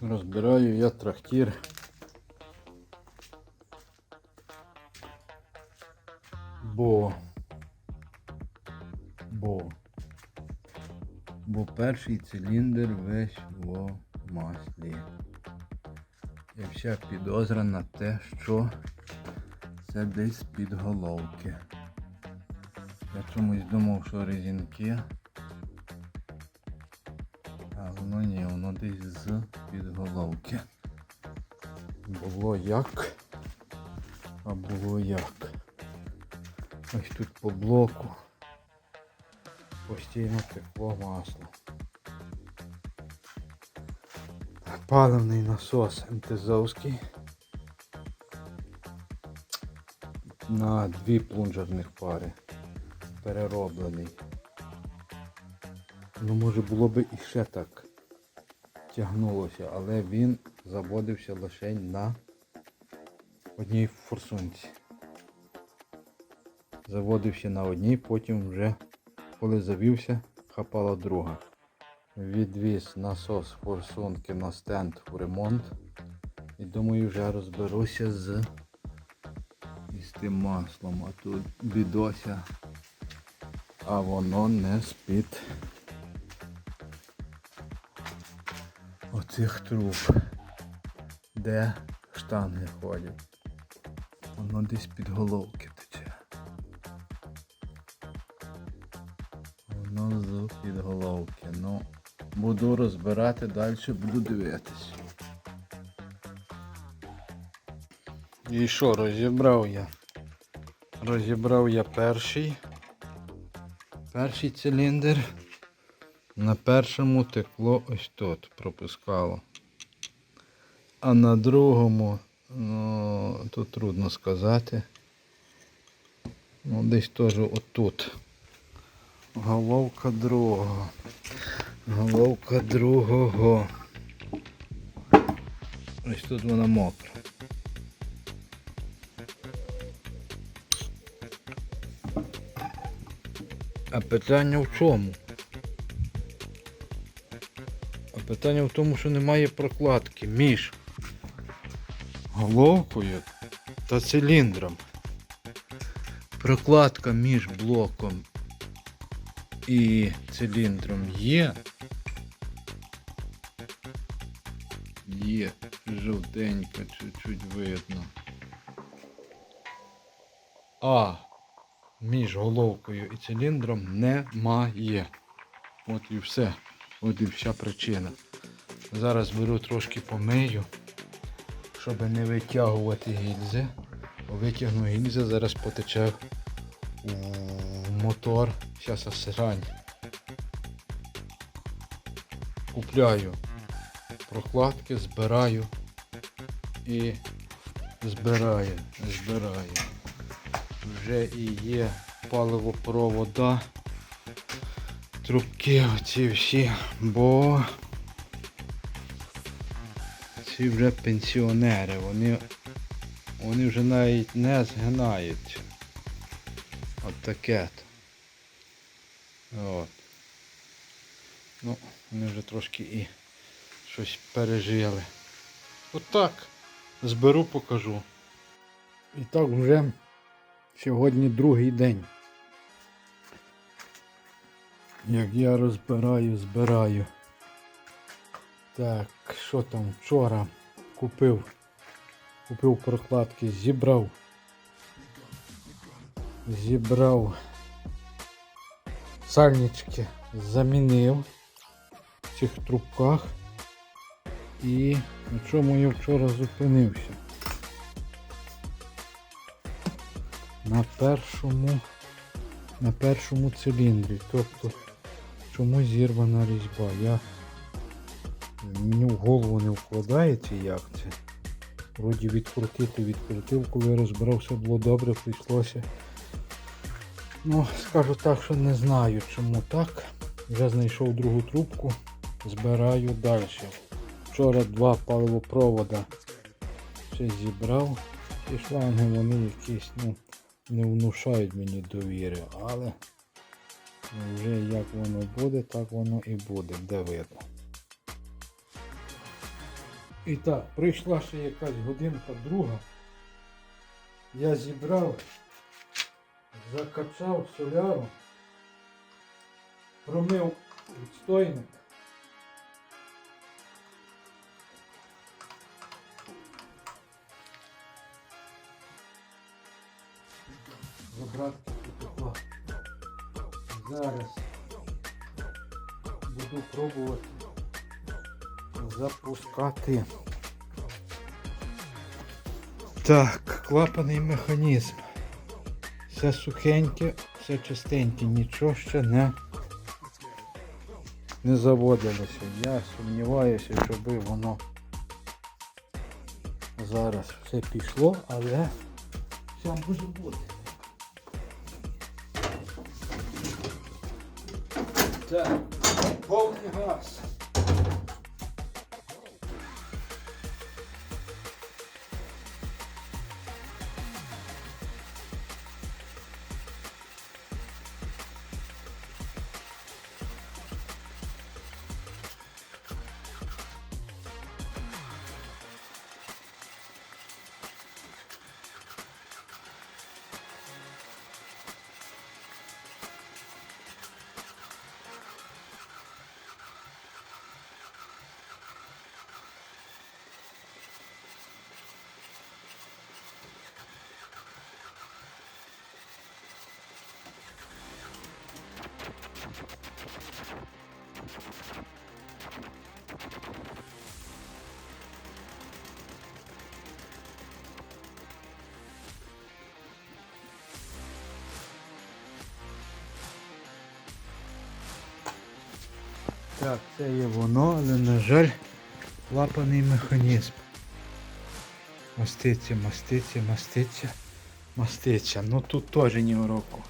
Розбираю я трактир. Бо. Бо. Бо перший циліндр весь в маслі. І вся підозра на те, що це десь під головки. Я чомусь думав, що резинки. Воно ні, воно десь з під головки. Було як, а було як. Ось тут по блоку постійно текло масло. Паливний насос МТЗовський на дві плунжерних пари перероблений. Ну, може було би і ще так тягнулося, але він заводився лише на одній форсунці. Заводився на одній, потім вже, коли завівся, хапала друга. Відвіз насос форсунки на стенд в ремонт. І думаю, вже розберуся з, із тим маслом. А тут бідося, а воно не з-під оцих труб, де штанги ходять. Воно десь під головки тече. Воно з під головки. Ну, буду розбирати далі, буду дивитись. І що, розібрав я? Розібрав я перший. Перший циліндр. На першому текло ось тут, пропускало. А на другому, ну, тут трудно сказати. Ну, десь теж отут. Головка другого. Головка другого. Ось тут вона мокра. А питання в чому? Питання в тому, що немає прокладки між головкою та циліндром. Прокладка між блоком і циліндром є. Є жовтенько, чуть-чуть видно. А між головкою і циліндром немає. От і все. От і вся причина. Зараз беру трошки помию, щоб не витягувати гільзи. Витягну гільзи, зараз потече в мотор. Зараз осирань. Купляю прокладки, збираю і збираю, збираю. Вже і є паливопровода трубки оці всі, бо ці вже пенсіонери, вони, вони вже навіть не згинають. От таке. От. Ну, вони вже трошки і щось пережили. Отак. Зберу, покажу. І так вже сьогодні другий день. Як я розбираю, збираю. Так, що там вчора купив? Купив прокладки, зібрав. Зібрав сальнички, замінив в цих трубках. І на чому я вчора зупинився? На першому на першому циліндрі. Тобто чому зірвана різьба? Я мені в голову не вкладається як це. Вроді відкрутити, відкрутив, коли розбирався, було добре, прийшлося. Ну, скажу так, що не знаю чому так. Вже знайшов другу трубку, збираю далі. Вчора два паливопровода ще зібрав. І шланги вони якісь, ну, не внушають мені довіри, але вже як воно буде, так воно і буде, де видно. І так, прийшла ще якась годинка друга. Я зібрав, закачав соляру, промив відстойник. Забрати. Зараз буду пробувати запускати. Так, клапаний механізм. Все сухеньке, все чистеньке, нічого ще не, не заводилося. Я сумніваюся, щоб воно зараз все пішло, але все може бути. Так, повний газ. Так, це є воно, але на жаль, клапаний механізм. Маститься, маститься, маститься, маститься. Ну тут теж ні уроку.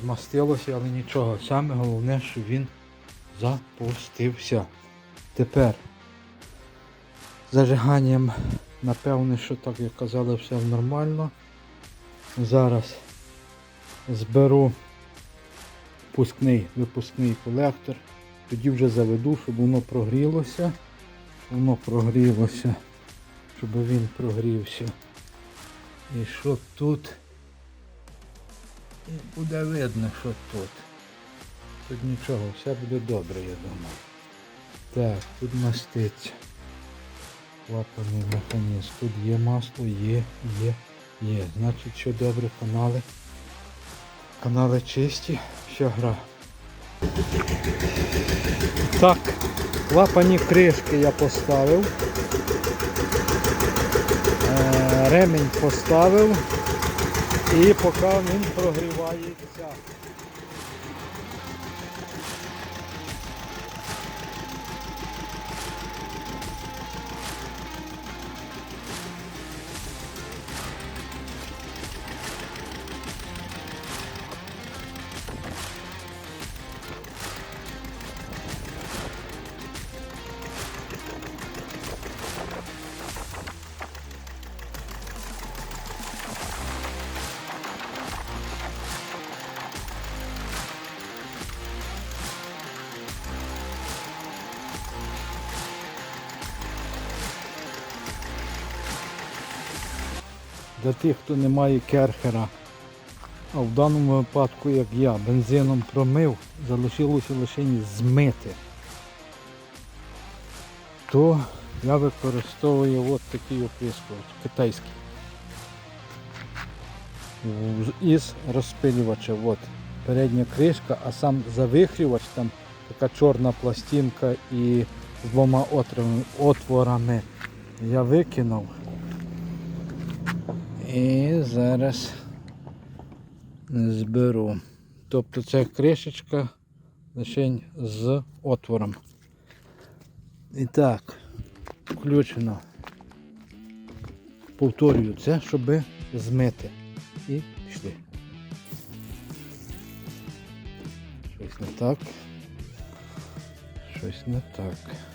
Змастилося, але нічого. Саме головне, що він запустився. Тепер зажиганням, напевне, що так як казали, все нормально. Зараз зберу впускний, випускний колектор. Тоді вже заведу, щоб воно прогрілося. Воно прогрілося, щоб він прогрівся. І що тут? І буде видно, що тут. Тут нічого, все буде добре, я думаю. Так, тут маститься. Клапаний механізм. Тут є масло, є, є, є. Значить, що добре, канали. Канали чисті, все гра. Так, клапані кришки я поставив. Ремень Ремінь поставив і поки він прогрівається. Для тих, хто не має керхера, а в даному випадку, як я, бензином промив, залишилося лише змити, то я використовую от такий оприскувач китайський. Із розпилювача. От. Передня кришка, а сам завихрювач, там така чорна пластинка і двома отворами я викинув. І зараз зберу. Тобто це кришечка лише з отвором. І так, включено. Повторюю це, щоб змити. І пішли. Щось не так. Щось не так.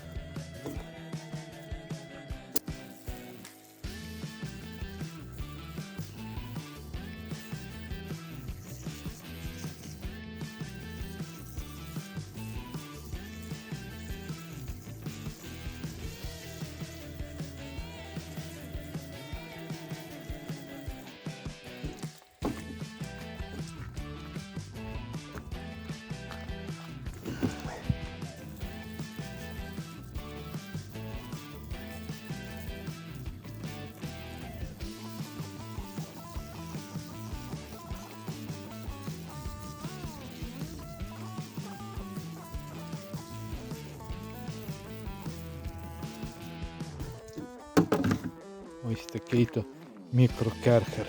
Ось такий то мікрокерхер.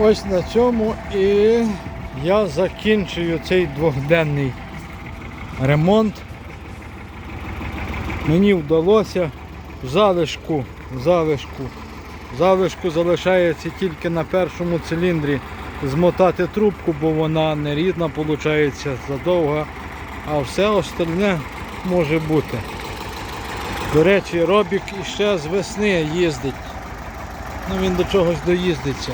Ось на цьому і я закінчую цей двохденний ремонт. Мені вдалося залишку, залишку, залишку залишається тільки на першому циліндрі змотати трубку, бо вона не рідна, виходить, задовга, а все остальне може бути. До речі, Робік іще з весни їздить. Ну він до чогось доїздиться.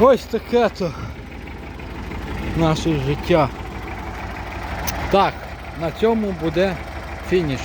Ось таке то наше життя. Так, на цьому буде фініш.